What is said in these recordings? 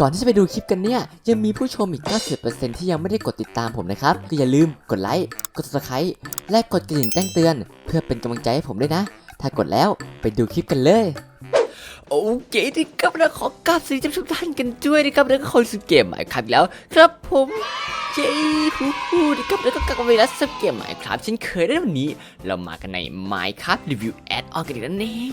ก่อนที่จะไปดูคลิปกันเนี่ย ยังมีผู้ชมอีก 90%ที่ยังไม่ได้กดติดตามผมนะครับ ก็อย่าลืมกดไลค์ กด subscribe และกดกระดิ่งแจ้งเตือน เพื่อเป็นกำลังใจให้ผมด้วยนะ ถ้ากดแล้วไปดูคลิปกันเลย โอเคนะครับเราขอกราบสวัสดีทุกท่านกันด้วยนะครับแล้วก็คนสุเกมใหม่ครับแล้วครับผมเย้ฮู้ฮู้นะครับแล้วก็กลับมาเวลาสับเกมใหม่ครับเช่นเคยในวันนี้ เรามากันใน Minecraft Review Add-on กันอีกแล้วนี่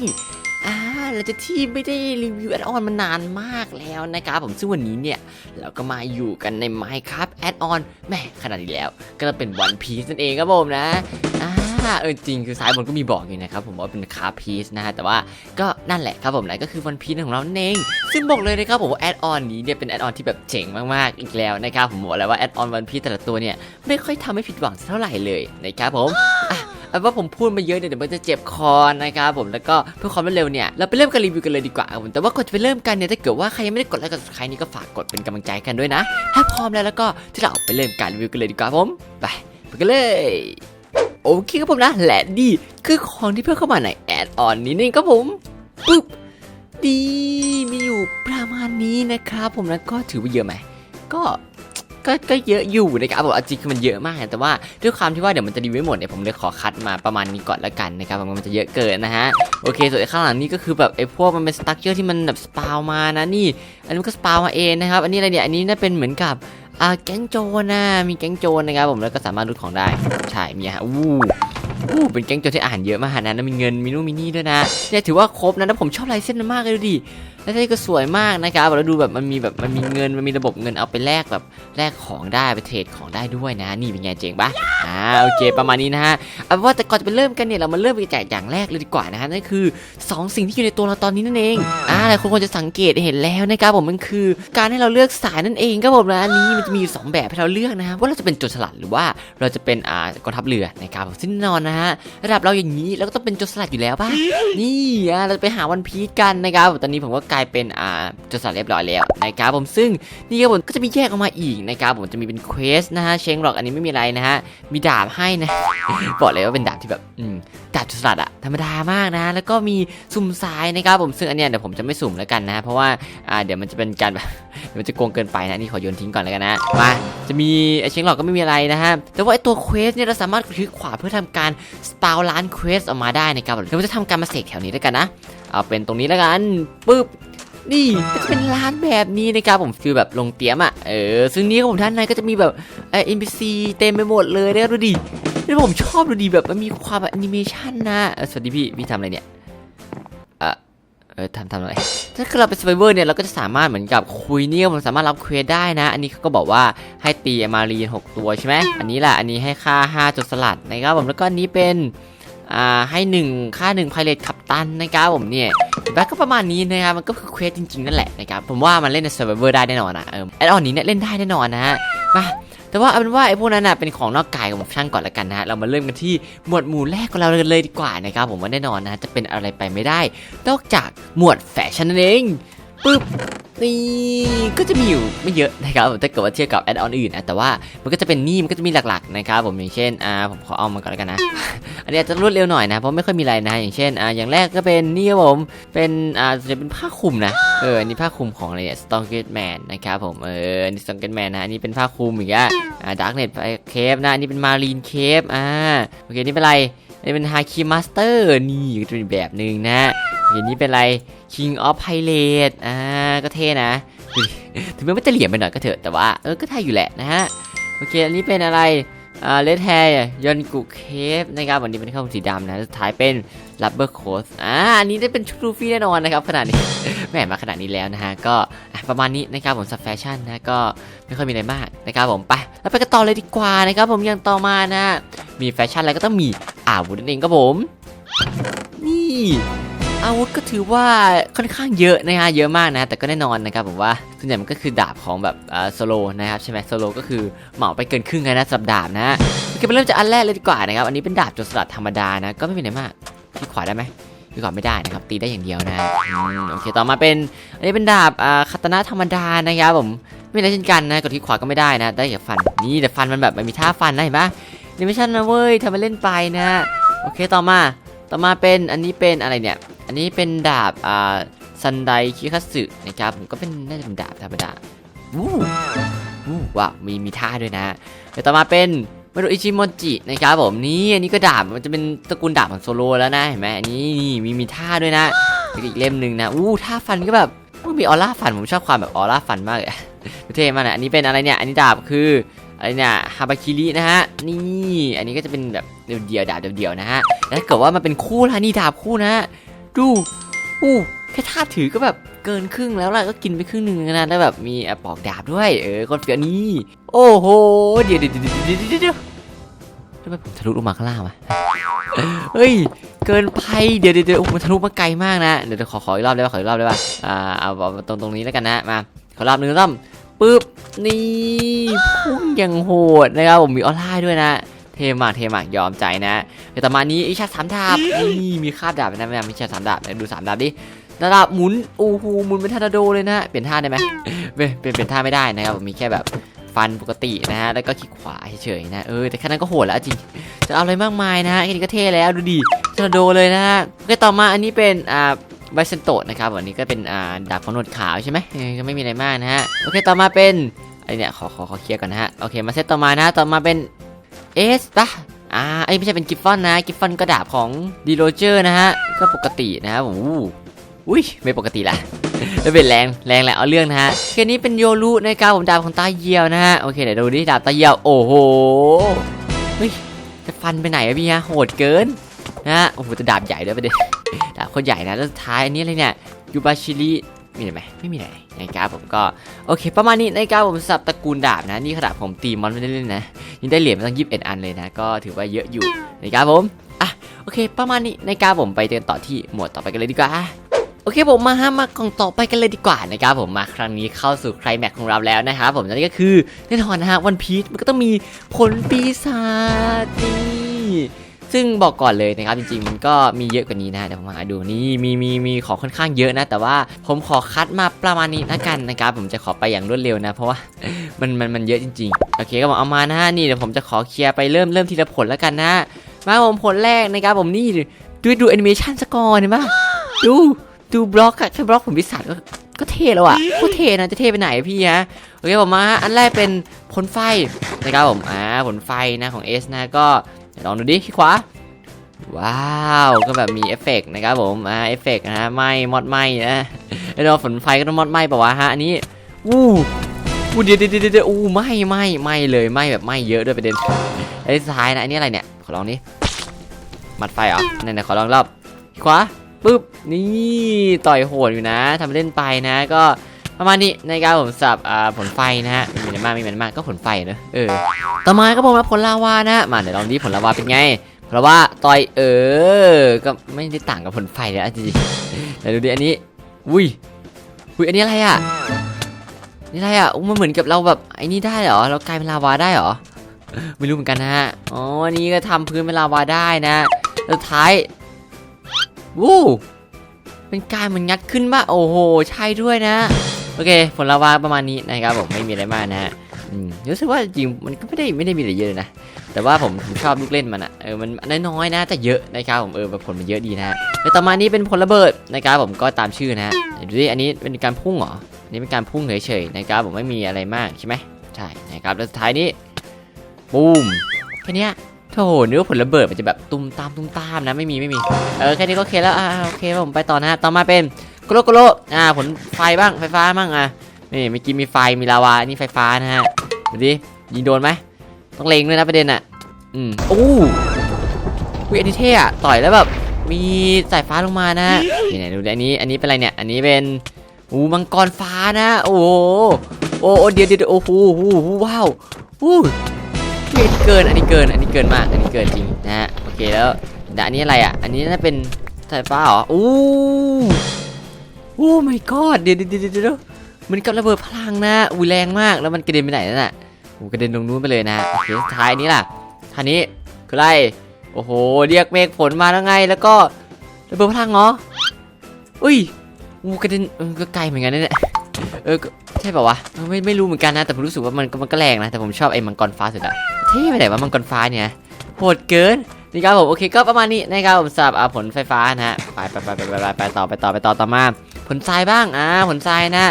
อ่าเราจะที่ไม่ได้รีวิวแอดออนมานานมากแล้วนะครับผมซึ่งวันนี้เนี่ย เราก็มาอยู่กันใน Minecraft Add-on แม่ขนาดนี้แล้ว ก็จะเป็น One Piece นั่นเองครับผมนะ เออจริงคือซ้ายบนก็มีบอกอยู่นะครับผมว่าเป็นคาพี c นะฮะแต่ว่าก็นั่นแหละครับผมนะก็คือ One Piece ของเรานั่นเองซึ่งบอกเลยนะครับผมว่าแอดออนนี้เนี่ยเป็นแอดออนที่แบบเจ๋งมากๆอีกแล้วนะครับผมบอกแล้วว่าแอดออน One Piece แต่ละตัวเนี่ยไม่ค่อยทำให้ผิดหวังสักเท่าไหร่เลยนะครับผมอะเอาเป็นว่าผมพูดมาเยอะเนี่ยเดี๋ยวมันจะเจ็บคอนะครับผมแล้วก็เพื่อความรวดเร็วเนี่ยเราไปเริ่มการรีวิวกันเลยดีกว่าครับผมแต่ว่าก่อนจะไปเริ่มกันเนี่ยถ้าเกิดว่าใครยังไม่ได้กดไลค์กด subscribe นี่ก็ฝากกดเป็นกำลังใจกันด้วยนะ ถ้าพร้อมแล้วแล้วก็ที่เราไปเริ่มการรีวิวกันเลยดีกว่าครับผมไปไปกันเลย โอเคครับผมนะและนี่คือของที่เพิ่มเข้ามาในแอดออนนี้นี่ครับผมปึ๊บดีมีอยู่ประมาณนี้นะครับผมนะก็ถือว่าเยอะไหมก็ก็ก็เยอะอยู่นะครับผมเอาจริงคือมันเยอะมากแต่ว่าด้วยความที่ว่าเดี๋ยวมันจะรีวิวไม่หมดเนี่ยผมเลยขอคัดมาประมาณนี้ก่อนละกันนะครับผมมันจะเยอะเกินนะฮะโอเคส่วนข้างหลังนี่ก็คือแบบไอ้พวกมันเป็นสตั๊กเจอร์ที่มันแบบสปาวมานะนี่ อันนี้ก็สปาวมาเองนะครับอันนี้อะไรเนี่ยอันนี้น่าเป็นเหมือนกับ อ่าแก๊งโจรนะมีแก๊งโจรนะครับผมแล้วก็สามารถรูดของได้ใช่มีฮะอู้อู้เป็นแก๊งโจรที่อ่านเยอะมากนะแล้วมีเงินมีนู่นมีนี่ด้วยนะเนี่ยถือว่าครบนะแล้วผมชอบลายเส้นมันมากเลยดูดิแล้วนี่ก็สวยมากนะครับแล้วดูแบบมันมีแบบมันมีเงินมันมีระบบเงินเอาไปแลกแบบแลกของได้ไปเทรดของได้ด้วยนะ นี่เป็นไงเจ๋งปะอ่าโอเคประมาณนี้นะฮะเอาเป็นว่าแต่ก่อนจะไปเริ่มกันเนี่ยเรามาเริ่มกันจากอย่างแรกเลยดีกว่านะฮะนั่นคือสองสิ่งที่อยู่ในตัวเราตอนนี้นั่นเองอ่าหลายคนคงจะสังเกตเห็นแล้วนะครับผมมันคือ การให้เราเลือกสายนั่นเองครับผมนะอันนี้มันจะมีอยู่สองแบบให้เราเลือกนะฮะว่าเราจะเป็นโจรสลัดหรือว่าเราจะเป็นอ่ากองทัพเรือนะครับผมซึ่งแน่นอนนะฮะระดับเราอย่างนี้เราก็ต้องเป็นโจรสลัดอยู่แล้วป่ะนี่อะเราจะไปหาวันพีชกันนะครับตอนนี้ผมก็กลายเป็นอ่าจดสลัดเรียบร้อยแล้วนะครับผมซึ่งนี่ครับผมก็จะมีแยกออกมาอีกนะครับผมจะมีเป็นเควสนะฮะเชงหรอกอันนี้ไม่มีอะไรนะฮะมีดาบให้นะบอกเลยว่าเป็นดาบที่แบบอืมดาบจดสลัดอะธรรมดามากนะแล้วก็มีสุ่มทรายนะครับผมซึ่งอันเนี้ยเดี๋ยวผมจะไม่สุ่มแล้วกันนะเพราะว่าอ่าเดี๋ยวมันจะเป็นการแบบเดี๋ยวมันจะโกงเกินไปนะนี่ขอโยนทิ้งก่อนแล้วกันนะมาจะมีไอเชงหลอกก็ไม่มีอะไรนะฮะแต่ว่าไอตัวเควสเนี่ยเราสามารถคลิกขวาเพื่อทำการสปาวล้านเควสออกมาได้นะครับเดี๋ยวผมจะทำการมาเสกแถวนี้แล้วกันนะ เอาเป็นตรงนี้แล้วกันปึ๊บนี่ก็จะเป็นร้านแบบนี้นะครับผมฟีลแบบลงเตียมอะเออซึ่งนี้ครับผมด้านในก็จะมีแบบเออ NPC เต็มไปหมดเลยนะดูดิแล้วผมชอบดูดิแบบมันมีความแบบแอนิเมชันนะสวัสดีพี่พี่ทำอะไรเนี่ยเออเออทำทำอะไรถ้าเราเป็น s u r v i v o r เนี่ยเราก็จะสามารถเหมือนกับคุยเนี่ยผมสามารถรับเควสได้นะ อันนี้เขาก็บอกว่าให้ตีมารีน6ตัวใช่ไหมอันนี้แหละอันนี้ให้ค่า5จุดสลัดนะครับผมแล้วก็อันนี้เป็น อ่าให้หนึ่งค่าหนึ่งไพเรตขับตันนะครับผมเนี่ยแล้วก็ประมาณนี้นะครับมันก็คือเควสจริงๆนั่นแหละนะครับผมว่ามันเล่นในเซิร์ฟเวอร์ได้แน่นอนนะเออแอดออนนี้เนี่ยเล่นได้แน่นอนนะฮะมาแต่ว่าเอาเป็นว่าไอ้พวกนั้นน่ะเป็นของนอกกายของผมช่างก่อนละกันนะฮะเรามาเริ่มกันที่หมวดหมู่แรกของเราเลยดีกว่านะครับผมว่าแน่นอนนะจะเป็นอะไรไปไม่ได้ นอกจากหมวดแฟชั่นนั่นเอง ปึ๊บนี่ก็จะมีอยู่ไม่เยอะนะครับผมถ้าเกิดว่าเทียบกับแอดออนอื่นนะแต่ว่ามันก็จะเป็นนี่มันก็จะมีหลักๆนะครับผมอย่างเช่นอ่าผมขอเอามาก่อนแล้วกันนะ อันนี้อาจจะรวดเร็วหน่อยนะเพราะไม่ค่อยมีอะไรนะอย่างเช่นอ่าอย่างแรกก็เป็นนี่ครับผมเป็นอ่าจะเป็นผ้าคลุมนะเอออันนี้ผ้าคลุมของอะไรเนี่ย Strongest Man นะครับผมเออนนี้ Strongest Man นะอันนี้เป็นผ้าคลุมอีกอะอ่า Darknet Cape นะอันนี้เป็น Marine Cape อ่าโอเคนี่เป็นอะไรอันนี้เป็น Haki Master นี่ก็จะเป็นแบบหนึ่งนะโอเคนี่เป็นอะไร King of Pirate อ่าก็เท่นะ ถึงแม้ว่าจะเหลี่ยมไปหน่อยก็เถอะแต่ว่าเออก็เท่อยู่แหละนะฮะ โอเค อันนี้เป็นอะไรอ่าเลดแฮร์ยอนกุเคฟนะครับวันนี้เป็นข้าวสีดำนะสุดท้ายเป็นลับเบอร์โคสอ่าอันนี้ได้เป็นชุดลูฟี่แน่นอนนะครับขนาดนี้แหมมาขนาดนี้แล้วนะฮะก็ประมาณนี้นะครับผมสับแฟชั่นนะก็ไม่ค่อยมีอะไรมากนะครับผมไปแล้วไปกันต่อเลยดีกว่านะครับผมอย่างต่อมานะ มีแฟชั่นอะไรก็ต้องมีอาวุธนั่นเองครับผม นี่ อาวุธก็ถือว่าค่อนข้างเยอะนะฮะเยอะมากนะแต่ก็แน่นอนนะครับผมว่าส่วนใหญ่มันก็คือดาบของแบบอ่าโซโลนะครับใช่ไหมโซโลก็คือเหมาไปเกินครึ่งเลยนะสำหรับดาบนะโอเคไปเริ่มจากอันแรกเลยดีกว่านะครับอันนี้เป็นดาบโจรสลัดธรรมดานะก็ไม่มีอะไรมากที่ขวาได้ไหมที่ขวาไม่ได้นะครับตีได้อย่างเดียวนะโอเคต่อมาเป็นอันนี้เป็นดาบอ่าคาตานะธรรมดานะครับผมไม่ได้เช่นกันนะกดที่ขวาก็ไม่ได้นะ ได้แค่ฟันนี่แต่ฟันมันแบบมันมีท่าฟันนะเห็นปะนี่ไม่ใช่นะเว้ยทำไปเล่นไปนะ โอเคต่อมาต่อมาเป็นอันนี้เป็นอะไรเนี่ย นนี้เป็นดาบอ่าซันไดคิคัตสึนะครับผมก็เป็นน่าจะเป็นดาบธรรมดาวู้วู้ว้าวมีมีท่าด้วยนะเดี๋ยวต่อมาเป็นมาดูอิชิโมจินะครับผมนี่อันนี้ก็ดาบมันจะเป็นตระกูลดาบของโซโลแล้วนะเห็นไหมอันนี้นี่มีมีท่าด้วยนะแล้วก็อีกเล่มหนึ่งนะอู้ท่าฟันก็แบบอู้มีออร่าฟันผมชอบความแบบออร่าฟันมากเลยเท่มากนะอันนี้เป็นอะไรเนี่ยอันนี้ดาบคืออะไรเนี่ยฮาบาคิรินะฮะนี่อันนี้ก็จะเป็นแบบเดี่ยวๆดาบเดี่ยวๆนะฮะแล้วถ้าเกิดว่ามันเป็นคู่ล่ะนี่ดาบคู่นะ ดูอู้แค่ท่าถือก็แบบเกินครึ่งแล้วล่ะก็กินไปครึ่งหนึ่งนะแล้วแบบมีอะปอกดาบด้วย เออคนเฟียนี่โอ้โหเดี๋ยวเดี๋ยวเดี๋ยวเดี๋ยวเดี๋ยวเดี๋ยวทำไมผมทะลุลงมาข้างล่างวะเฮ้ย เกินไปเดี๋ยวเดี๋ยวเดี๋ยวโอ้มันทะลุมาไกลมากนะ เดี๋ยวขอขออีกรอบได้ป่ะขออีกรอบได้ป่ะ อ่า เอาตรงตรงนี้แล้วกันนะ มา ขอรอบหนึ่งรอบปึ๊บ นี่ พุ่งอย่างโหดนะครับผมมีออร่าด้วยนะ เทมากเทมากยอมใจนะเดี๋ยวต่อมานี้อิชาสามดาบนี่มีคาบดาบนะไม่มีชาสามดาบไหนดูสามดาบดิดาบหมุนโอ้โหหมุนเป็นทาราโดเลยนะเปลี่ยนท่าได้ไหมเป็นเป็นเป็นท่าไม่ได้นะครับผมมีแค่แบบฟันปกตินะฮะแล้วก็คลิกขวาเฉยๆนะเออแต่แค่นั้นก็โหดแล้วจริงจะเอาอะไรมากมายนะฮะแค่นี้ก็เท่แล้วดูดิทาราโดเลยนะฮะโอเคต่อมาอันนี้เป็นอ่าไบเซนโตะนะครับวันนี้ก็เป็นอ่าดาบของหนวดขาวใช่ไหมเออก็ไม่มีอะไรมากนะฮะโอเคต่อมาเป็นไอเนี่ยขอขอขอเคลียร์ก่อนนะฮะโอเคมาเซตต่อมานะต่อมาเป็น เอสปะอ่าไอ้ยไม่ใช่เป็นกิฟฟอนนะกิฟฟอนก็ดาบของดีโรเจอร์นะฮะก็ปกตินะครับผมอู้อุ้ยไม่ปกติละไม่เป็นแรงแรงแหละเอาเรื่องนะฮะแค่นี้เป็นโยรุนะครับผมดาบของตาเยียวนะฮะโอเคเดี๋ยวดูดิดาบตาเยียวโอ้โหเฮ้ยจะฟันไปไหนอะพี่ฮะโหดเกินนะฮะโอ้โหแต่ดาบใหญ่ด้วยประเด็นดาบคตรใหญ่นะแล้วท้ายอันนี้อะไรเนี่ยยูบาชิริ มีไรไหมไม่มีไรนะครับผมก็โอเค ประมาณนี้นะครับผมสับตระกูลดาบนะนี่ขนาดผมตีมอนไม่ได้เล่นนะยังได้เหรียญมาตั้งยี่สิบเอ็ดอันเลยนะ ก็ถือว่าเยอะอยู่นะครับผมอะโอเค ประมาณนี้นะครับผมไปเดินต่อที่หมวดต่อไปกันเลยดีกว่าโอเคผมมาฮะมากล่องต่อไปกันเลยดีกว่านะครับผมมาครั้งนี้เข้าสู่ไคลแม็กซ์ของเราแล้วนะครับผมนั่นก็คือแน่นอนนะฮะวันพีชมันก็ต้องมีผลปีศาจนี่ ซึ่งบอกก่อนเลยนะครับจริงๆมันก็มีเยอะกว่านี้นะเดี๋ยวผมหาดูนี่มีมีมีของค่อนข้างเยอะนะ แต่ว่าผมขอคัดมาประมาณนี้ละกันนะครับผมจะขอไปอย่างรวดเร็วนะ เพราะว่ามันมันมันเยอะจริงๆโอเคก็บอกเอามานะฮะนี่เดี๋ยวผมจะขอเคลียร์ไปเริ่มเริ่มทีละผลแล้วกันนะ มาผมผลแรกนะครับผมนี่ดูดูแอนิเมชันสกอร์เห็นปะดูดูบล็อกอะแค่บล็อกผมพิศาจก็ก็เท่แล้วอะโคตรเท่นะจะเท่ไปไหนพี่ฮะโอเคผมมาฮะอันแรกเป็นผลไฟนะครับผมอ่าผลไฟนะของ S นะก็ ลองดูดิขี้ขวา ว้าว ก็แบบมีเอฟเฟกต์นะครับผม อ่า เอฟเฟกต์นะฮะ ไหม้มอดไหม้นะแล้วเราฝนไฟก็ต้องมอดไหม้ปะวะฮะ อันนี้วู้อู้เดี๋ยวเดี๋ยวเดี๋ยวเดี๋ยวอู้ไหม่ไม่ไม่เลยไหม่แบบไหม่เยอะด้วยประเด็นไอ้ท้ายนะ อันนี้อะไรเนี่ย ขอลองนี่มัดไฟเหรอไหนๆขอลองรอบขวาปึ๊บ นี่ ต่อยโหดอยู่นะทำเล่นไปนะ ก็ ประมาณนี้ในการผมสับอ่าผลไฟนะฮะมีอะไรมากมีอะไรมากก็ผลไฟเนอะเออต่อมาก็ผมมาผลลาวานะมาเดี๋ยวลองดิผลลาวาเป็นไงผลลาะว่าต่อยเออ ก็ไม่ได้ต่างกับผลไฟเลยอะจริงๆเดี๋ยวดูดิอันนี้อุ้ยอุ้ยอันนี้อะไรอะนี่อะไรอะอู้มันเหมือนกับเราแบบไอ้นี่ได้เหรอเรากลายเป็นลาวาได้เหรอไม่รู้เหมือนกันนะฮะอ๋ออันนี้ก็ทำพื้นเป็นลาวาได้นะแล้วสุดท้ายวู้เป็นกายเหมันงัดขึ้นมาโอ้โห ใช่ด้วยนะ โอเค ผลลาวาประมาณนี้นะครับผมไม่มีอะไรมากนะฮะอืมรู้สึกว่าจริงมันก็ไม่ได้ไม่ได้มีอะไรเยอะเลยนะ แต่ว่าผมผมชอบลูกเล่นมันอะเออมันน้อยๆนะแต่เยอะนะครับผมเออแบบผลมันเยอะดีนะฮะแล้วต่อมานี้เป็นผลระเบิดนะครับผมก็ตามชื่อนะฮะเดี๋ยวดูดิอันนี้เป็นการพุ่งเหรออันี่เป็นการพุ่งเฉยๆนะครับผมไม่มีอะไรมากใช่ไหมใช่นะครับแล้วสุดท้ายนี้บูมแค่นี้โธ่นึกว่าผลระเบิดมันจะแบบตุ้มตามตุ้มตามนะไม่มีไม่มีเออแค่นี้ก็โอเคแล้วอ่าโอเคผมไปต่อนะฮะต่อมาเป็น โกโลโกโลอ่าผลไฟบ้างไฟฟ้าบ้างอะนี่เมื่อกี้มีไฟมีลาวานี่ไฟฟ้านะฮะดูดิยิงโดนไหมต้องเล็งด้วยนะประเด็นอะอืมโอ้วิอันนี้เท่อะต่อยแล้วแบบมีสายฟ้าลงมานะนี่ไหนดูดิอันนี้อันนี้เป็นอะไรเนี่ย อันนี้เป็นอู้มังกรฟ้านะ โอ้โหโอ้โอเดี๋ยวเดี๋ยวโอ้โหโอ้โหว้าวอู้เกินอันนี้เกินอันนี้เกินมากอันนี้เกินจริงนะฮะโอเคแล้วแต่อันนี้อะไรอะ อันนี้น่าเป็นสายฟ้าเหรออู้ โอ้ my god เดี๋ยวเดี๋ยวเดี๋ยวเดี๋ยวมันกับระเบิดพลังนะอุ้ยแรงมากแล้วมันกระเด็นไปไหนนั่นน่ะโอ้กระเด็นลงนู้นไปเลยนะโอเคท้ายนี้ล่ะท่านี้คืออะไรโอ้โหเรียกเมฆฝนมาแล้วไง แล้วก็ระเบิดพลังเหรออุ้ยอู้กระเด็นเออก็ไกลเหมือนกันนะเนี่ยเออใช่ป่าวะไม่ไม่รู้เหมือนกันนะ แต่ผมรู้สึกว่ามันมันก็แรงนะแต่ผมชอบไอ้มังกรฟ้าสุดอะเท่ไปไหนว่ามังกรฟ้าเนี่ยโหดเกินนี่ครับผมโอเคก็ประมาณนี้นะครับผมสำหรับอ่าผลไฟฟ้านะฮะไปไปไปไปไปไปไปต่อไปต่อไปต่อต่อมา ผลทรายบ้างอ่าผลทรายนะ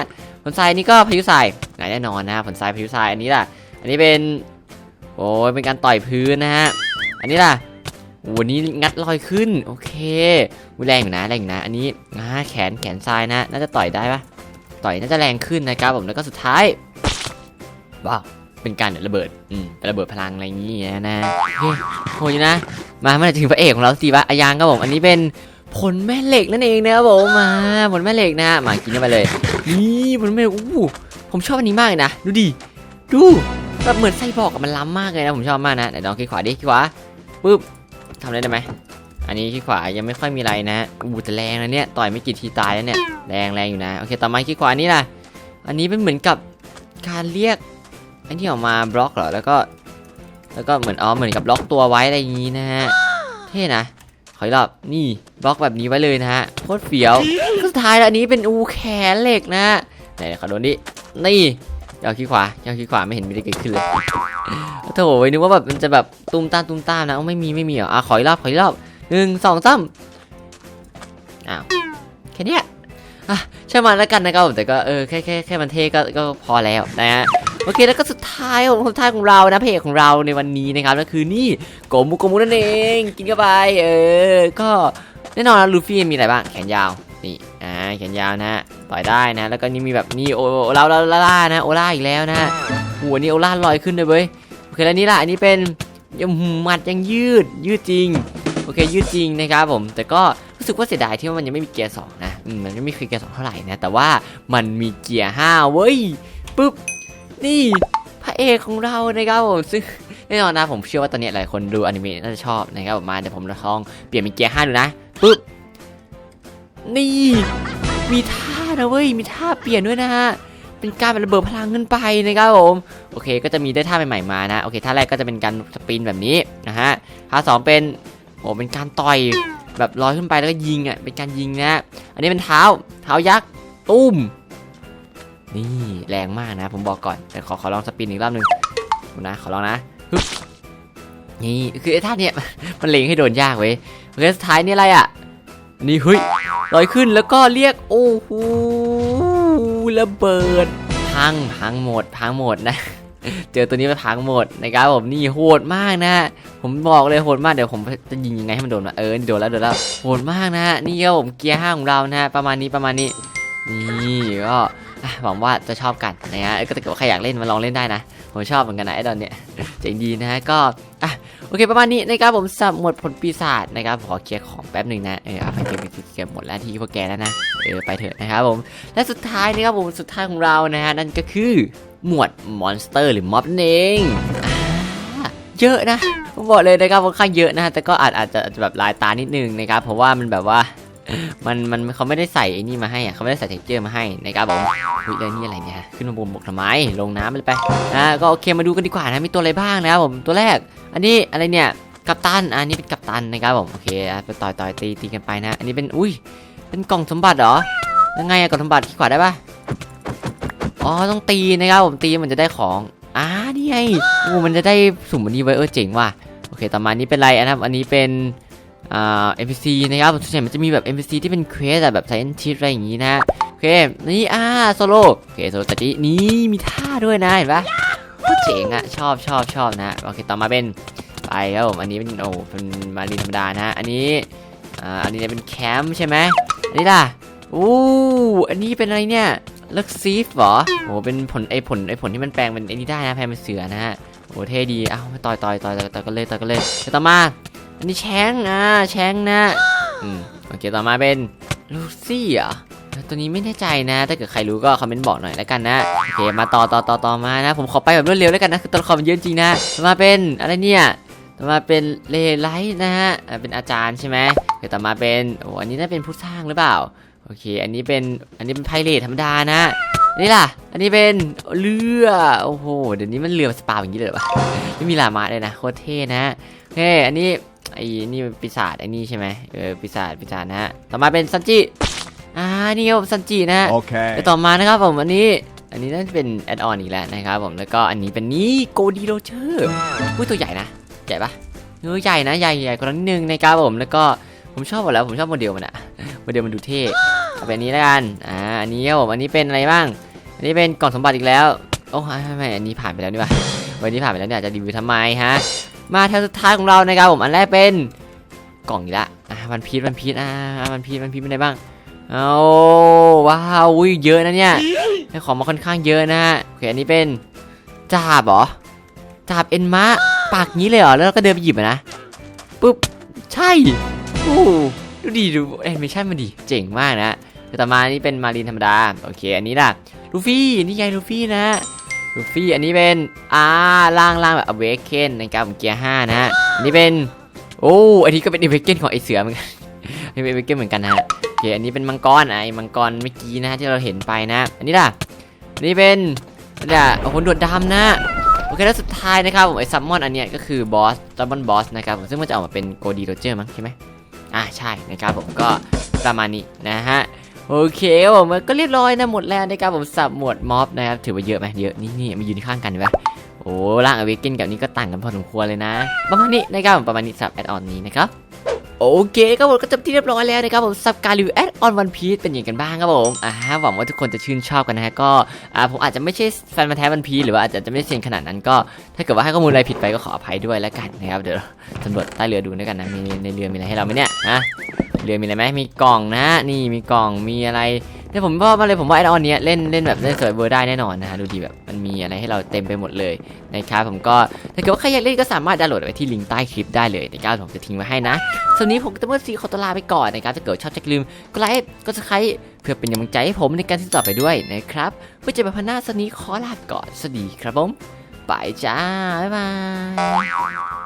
ผลทรายนี่ก็พายุทรายไหนแน่นอนนะผลทรายพายุทรายอันนี้ล่ะ อันนี้เป็นโอ้ยเป็นการต่อยพื้นนะฮะอันนี้ล่ะวันนี้งัดลอยขึ้นโอเคแรงอยู่นะแรงอยู่นะ อันนี้อ่าแขนแขนทรายนะ น่าจะต่อยได้ปะต่อยน่าจะแรงขึ้นนะครับผมแล้วก็สุดท้ายว้าวเป็นการระเบิดอืมระเบิดพลังอะไรอย่างงี้นะนะโอเคโหอยู่นะ มาเมื่อไหร่จะถึงพระเอกของเราสักทีวะอายางครับผมอันนี้เป็น ผลแม่เหล็กนั่นเองนะครับผมมาผลแม่เหล็กนะมากินเข้าไปเลยนี่ผลแม่เหล็กอู้ผมชอบอันนี้มากเลยนะดูดิดูแบบเหมือนไส้บอกกับมันล้ำมากเลยนะผมชอบมากนะไหนลองคลิกขวาดิคลิกขวาปึ๊บทำได้ไหมอันนี้คลิกขวายังไม่ค่อยมีอะไรนะอู้แต่แรงนะเนี่ยต่อยไม่กี่ทีตายแล้วเนี่ยแรงแรงอยู่นะโอเคต่อมาคลิกขวานี่ล่ะอันนี้เป็นเหมือนกับการเรียกไอ้ที่ออกมาบล็อกเหรอแล้วก็ แล้วก็เหมือนอ๋อเหมือนกับล็อกตัวไว้อะไรอย่างนี้นะฮะเท่นะข ออีกรอบนี่บล็อกแบบนี้ไว้เลยนะฮะโคตรเฟี้ยวสุดท้ายแล้วอันนี้เป็นอูแขนเหล็กนะฮะไหนขอโดนดินี่ยาวขี้ขวายาวขี้ขวาไม่เห็นมีอะไรเกิดขึ้นเลยโถ่นึกว่าแบบมันจะแบบตุ้มตามตุ้มตามนะไม่มีไม่มีอะขออีกรอบขออีกรอบหนึ่งสองสามอ้าวแค่เนี้ยอะใช่มันแล้วกันนะครับผมแต่ก็เออแค่แค่แค่มันเท่ก็ก็พอแล้วนะฮะ โอเคแล้วก็สุดท้ายของสุดท้ายของเรานะเพจของเราในวันนี้นะครับนั่นคือนี่โกมุโกมุนั่นเองกินเข้าไปเออก็แน่นอนนะลูฟี่มีอะไรบ้างแขนยาวนี่อ่าแขนยาวนะฮะต่อยได้นะแล้วก็นี่มีแบบนี่โอโอลาลาลาล่านะโอล่าอีกแล้วนะหัวนี่โอล่าลอยขึ้นเลยเว้ยโอเคแล้วนี่ล่ะอันนี้เป็นยังหมัดยังยืดยืดจริงโอเคยืดจริงนะครับผมแต่ก็รู้สึกว่าเสียดายที่ว่ามันยังไม่มีเกียร์สองนะอืมมันไม่มีเกียร์สองเท่าไหร่นะ แต่ว่ามันมีเกียร์ห้าเว้ยปุ๊บ นี่พระเอกของเรานะครับผมซึ่งแน่นอนนะผมเชื่อว่าตอนนี้หลายคนดูอนิเมะน่าจะชอบนะครับผมมาเดี๋ยวผมจะลองเปลี่ยนเป็นเกียร์ห้าดูนะปุ๊บนี่มีท่านะเว้ยมีท่าเปลี่ยนด้วยนะฮะเป็นการระเบิดพลังขึ้นไปนะครับผมโอเค ก็จะมีได้ท่าใหม่ๆมานะโอเคท่าแรกก็จะเป็นการสปินแบบนี้นะฮะท่าสองเป็นโอ้เป็นการต่อยแบบลอยขึ้นไปแล้วก็ยิงอะเป็นการยิงนะ อันนี้เป็นเท้าเท้ายักษ์ตุ้ม นี่แรงมากนะ ผมบอกก่อน แต่ขอขอลองสปินอีกรอบหนึ่งนะ ขอลองนะฮึบนี่คือไอ้ท่าเนี้ยมันเล็งให้โดนยากเว้ยโอเคสุดท้ายนี่อะไรอะ นี่เฮ้ยลอยขึ้นแล้วก็เรียกโอ้โหระเบิด พังพังหมดพังหมดนะ เจอตัวนี้ไปพังหมดนะครับผมนี่โหดมากนะผมบอกเลยโหดมากเดี๋ยวผมจะยิงยังไงให้มันโดนมาเออโดนแล้วโดนแล้วโหดมากนะนี่ครับผมเกียร์ห้าของเรานะประมาณนี้ประมาณนี้นี่ก็ หวังว่าจะชอบกันนะฮะก็ถ้าเกิดว่าใครอยากเล่นมาลองเล่นได้นะ ผมชอบเหมือนกันนะไอ้ดอนเนี่ยเจ๋งดีนะฮะก็อะโอเคประมาณนี้นะครับผมสำหมดผลปีศาจนะครับขอเคลียร์ของแป๊บหนึ่งนะเออเอาไปเก็บไปเก็บหมดแล้วที่พวกแกแล้วนะเออไปเถอะนะครับผมและสุดท้ายนะครับผมสุดท้ายของเรานะฮะนั่นก็คือหมวดมอนสเตอร์หรือม็อบนั่นเองเยอะนะผมบอกเลยนะครับค่อนข้างเยอะนะฮะแต่ก็อาจอาจจะแบบลายตานิดนึงนะครับเพราะว่ามันแบบว่า มันมันเขาไม่ได้ใส่ไอ้นี่มาให้อะเขาไม่ได้ใส่เท็กเจอร์มาให้นะครับผมเฮ้ยแล้วนี่อะไรเนี่ยขึ้นมาบนบกทำไมลงน้ำไปเลยไปอ่าก็โอเคมาดูกันดีกว่านะมีตัวอะไรบ้างนะครับผมตัวแรก อันนี้อะไรเนี่ยกัปตันอันนี้เป็นกัปตันนะครับผมโอเคไปต่อยต่อยตีตีกันไปนะอันนี้เป็นอุ้ยเป็นกล่องสมบัติเหรอยังไงอะกดสมบัติที่ขวาได้ปะอ๋อต้องตีนะครับผมตีมันจะได้ของอ่านี่ไงโอ้มันจะได้สุ่มอันนี้ไว้เออเจ๋งว่ะโอเคต่อมานี้เป็นอะไรนะครับอันนี้เป็น เอ่า NPC นะครับส่วนใหญ่มันจะมีแบบ NPC ที่เป็นเควสแบบไซเอนทิสอะไรอย่างงี้นะโอเคนี่อ่าโซโล่โอเคโซโล่แต่นี้นี่มีท่าด้วยนะเห็นปะโคตรเจ๋งอะชอบชอบชอบนะโอเคต่อมาเป็นไปครับผมอันนี้เป็นโอ้เป็นมารีธรรมดานะอันนี้อ่าอันนี้เป็นแคมป์ใช่ไหมอันนี้ล่ะอู้อันนี้เป็นอะไรเนี่ยเลิกซีฟเหรอโอ้เป็นผลไอผลไอผลที่มันแปลงเป็นไอนี่ได้นะแพลงเป็นเสือนะฮะโอ้เท่ดีเอ้าต่อยต่อยต่อยต่อยต่อยกันเลยต่อยกันเลยต่อมา นนี้แชงอ่าแชงนะอืมโอเคต่อมาเป็นลูซี่เหรอตัวนี้ไม่แน่ใจนะ ถ้าเกิดใครรู้ก็คอมเมนต์บอกหน่อยแล้วกันนะ โอเค มาต่อต่อต่อต่อมานะ ผมขอไปแบบรวดเร็วแล้วกันนะ คือตัวละครมันเยอะจริงนะ ต่อมาเป็นอะไรเนี่ยต่อมาเป็นเลไลท์นะฮะเป็นอาจารย์ใช่ไหมโอเคต่อมาเป็นโอ้อันนี้น่าเป็นผู้สร้างหรือเปล่า โอเค อันนี้เป็น อันนี้เป็นไพเรทธรรมดานะอันนี้ล่ะ อันนี้เป็นเรือ โอ้โห เดี๋ยวนี้มันเรือสปาอย่างนี้เลยหรอวะไม่มีลามาเลยนะ โคตรเท่นะโอเคอันนี้ ไอ้นี่เป็นปีศาจไอ้นี่ใช่ไหมเออปีศาจปีศาจนะฮะต่อมาเป็นซันจิอ่านี่ครับผมซันจินะฮะ Okay. แล้วต่อมานะครับผมอันนี้อันนี้น่าจะเป็นแอดออนอีกแล้วนะครับผมแล้วก็อันนี้เป็นนี่โกดีโรเจอร์อุ้ยตัวใหญ่นะใหญ่ปะเออใหญ่นะใหญ่ใหญ่กว่านิดนึงนะครับผมแล้วก็ผมชอบหมดแล้วผมชอบโมเดลมันอะโมเดลมันดูเท่เอาเป็นอันนี้แล้วกันอ่าอันนี้ครับผมอันนี้เป็นอะไรบ้าง อันนี้เป็นกล่องสมบัติอีกแล้วโอ้ไม่ไม่ไม่อันนี้ผ่านไปแล้วนี่หว่าวันนี้ผ่านไปแล้วเนี่ยจะรีวิวทำไมฮะ มาแถวสุดท้ายของเรานะครับผมอันแรกเป็นกล่องอีกละอ่าวันพีชวันพีชอ่าวันพีชวันพีชเป็นไรบ้างเอาว้าวอุ้ยเยอะนะเนี่ยให้ของมาค่อนข้างเยอะนะฮะโอเคอันนี้เป็นจาบเหรอจาบเอ็นมะปากงี้เลยเหรอแล้วเราก็เดินไปหยิบนะปุ๊บใช่โอ้ดูดีดูแอนิเมชั่นมันดีเจ๋งมากนะต่ต่อมานี่เป็นมารีนธรรมดาโอเคอันนี้ล่ะลูฟี่นี่ไงลูฟี่นะ ลูฟี่อันนี้เป็นอ่าล่างล่างแบบอเวกเคนนะครับผมเกียร์ห้านะฮะอันนี้เป็นโอ้อันนี้ก็เป็นอเวกเคนของไอเสือเหมือนกันอันนี้เป็นอเวกเคนเหมือนกันนะฮะโอเคอันนี้เป็นมังกรไอมังกรเมื่อกี้นะที่เราเห็นไปนะ อันนี้ล่ะอันนี้เป็นอันนี้ล่ะโอ้โหดวดดำนะโอเคแล้วสุดท้ายนะครับผมไอซัมมอนอันเนี้ยก็คือบอสซัมมอนบอสนะครับผมซึ่งมันจะออกมาเป็นโกดีโรเจอร์มั้งใช่ไหมอ่าใช่นะครับผมก็ประมาณนี้นะฮะ โอเคครับผมก็เรียบร้อยนะหมดแล้วนะครับผมสับหมวดม็อบนะครับถือว่าเยอะไหมเยอะนี่นี่มายืนข้างกันเห็นปะโอ้ร่างอเวกินกับนี้ก็ต่างกันพอสมควรเลยนะประมาณนี้นะครับผมประมาณนี้สับแอดออนนี้นะครับโอเคครับผมก็จบที่เรียบร้อยแล้วนะครับผมสับการรีวิวแอดออนวันพีซเป็นอย่างกันบ้างครับผมอ่าหวังว่าทุกคนจะชื่นชอบกันนะฮะก็อ่าผมอาจจะไม่ใช่แฟนมาแท้วันพีซหรือว่าอาจจะไม่ได้เซียนขนาดนั้นก็ ถ้าเกิดว่าให้ข้อมูลอะไรผิดไปก็ขออภัยด้วยแล้วกันนะครับเดี๋ยวสำรวจใต้เรือดูด้วยกันนะมีในเรือมีอะไรให้เราไหมเนี่ยฮะ เรือมีอะไรไหมมีกล่องนะนี่มีกล่องมีอะไรเนี่ผมว่ามาเลยผมว่าแอออนเนี้ยเล่นเล่นแบบเล่นเซิร์ฟเวอร์ได้แน่นอนนะฮะดูดีแบบมันมีอะไรให้เราเต็มไปหมดเลยนะครับผมก็ถ้าเกิดว่าใครอยากเล่นก็สามารถดาวน์โหลดไว้ที่ลิงก์ใต้คลิปได้เลยนะครับผมจะทิ้งไว้ให้นะส่วนนี้ผมจะเมื่อซีขอตลาไปก่อนนะครับถ้าเกิดชอบจะลืมก็ไลค์ก็สไครเพื่อเป็นกำลังใจให้ผมในการที่ต่อไปด้วยนะครับเพื่อจะไปพันหน้าสนี้ขอลาก่อนสวัสดีครับผมไปจ้าบ๊ายบาย